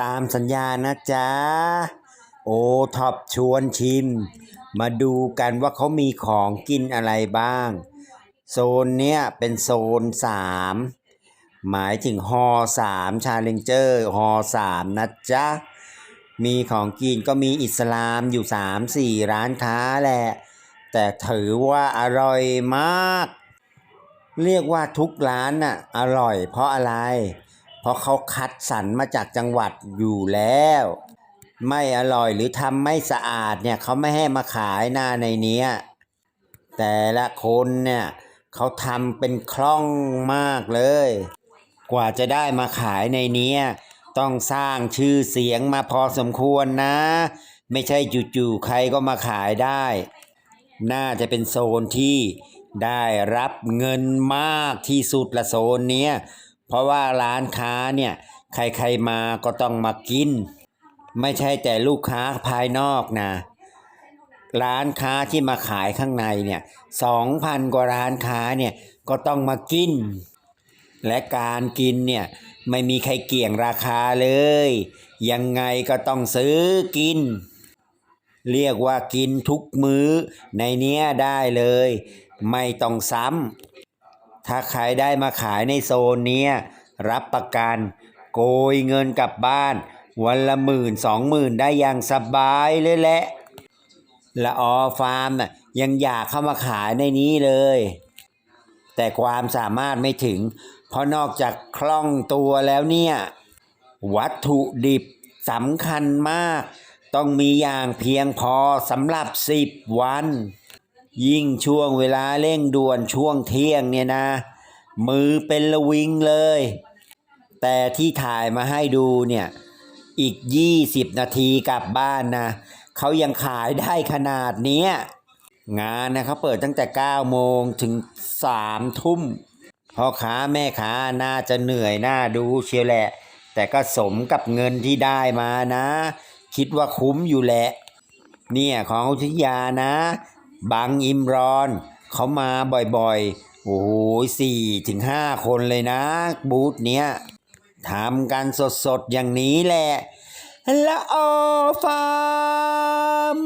ตามสัญญานะจ๊ะ โอท็อปชวนชิม มาดูกันว่าเขามีของกินอะไรบ้าง โซนเนี้ยเป็นโซนสามหมายถึงฮอสามชาเลนเจอร์ฮอสามนะจ๊ะ มีของกินก็มีอิสลามอยู่สามสี่ร้านค้าแหละ แต่ถือว่าอร่อยมาก เรียกว่าทุกร้านน่ะอร่อยเพราะอะไร เพราะเขาคัดสรรมาจากจังหวัดอยู่แล้ว ไม่อร่อยหรือทำไม่สะอาดเนี่ยเขาไม่ให้มาขายหน้าในเนี้ยแต่ละคนเนี่ยเขาทำเป็นคล่องมากเลย กว่าจะได้มาขายในเนี้ยต้องสร้างชื่อเสียงมาพอสมควรนะ ไม่ใช่จู่ๆใครก็มาขายได้ น่าจะเป็นโซนที่ได้รับเงินมากที่สุดละโซนเนี้ย เพราะว่าร้านค้าเนี่ยใครๆมาก็ต้องมากิน ไม่ใช่แต่ลูกค้าภายนอกนะร้านค้าที่มาขายข้างในเนี่ยสองพันกว่าร้านค้าเนี่ยก็ต้องมากิน และการกินเนี่ยไม่มีใครเกี่ยงราคาเลย ยังไงก็ต้องซื้อกิน เรียกว่ากินทุกมื้อในเนี้ยได้เลย ไม่ต้องซ้ำ ถ้าใครได้มาขายในโซนเนี้ยรับประกัน โกยเงินกลับบ้าน วันละหมื่นสองหมื่นได้อย่างสบายเลยแหละละออฟาร์มน่ะยังอยากเข้ามาขายในนี้เลย แต่ความสามารถไม่ถึง เพราะนอกจากคล่องตัวแล้วเนี่ย วัตถุดิบสำคัญมาก ต้องมีอย่างเพียงพอสำหรับ 10 วัน ยิ่งช่วงเวลาเร่งด่วนช่วงเที่ยงเนี่ยนะ มือเป็นระวิงเลย แต่ที่ถ่ายมาให้ดูเนี่ย อีก 20 นาทีกลับบ้านนะเขายังขายได้ขนาดเนี้ยงานนะเขาเปิดตั้งแต่ 9 โมงถึง 3 ทุ่มพ่อค้าแม่ค้าน่าจะเหนื่อยน่าดูเชียวแหละ แต่ก็สมกับเงินที่ได้มานะ คิดว่าคุ้มอยู่แหละ เนี่ยของอุทยานะ บางอิมรอนเขามาบ่อยๆ โอ้โหสี่ถึงห้าคนเลยนะ บูธเนี้ยทำกันสดๆ อย่างนี้แหละละออฟาร์ม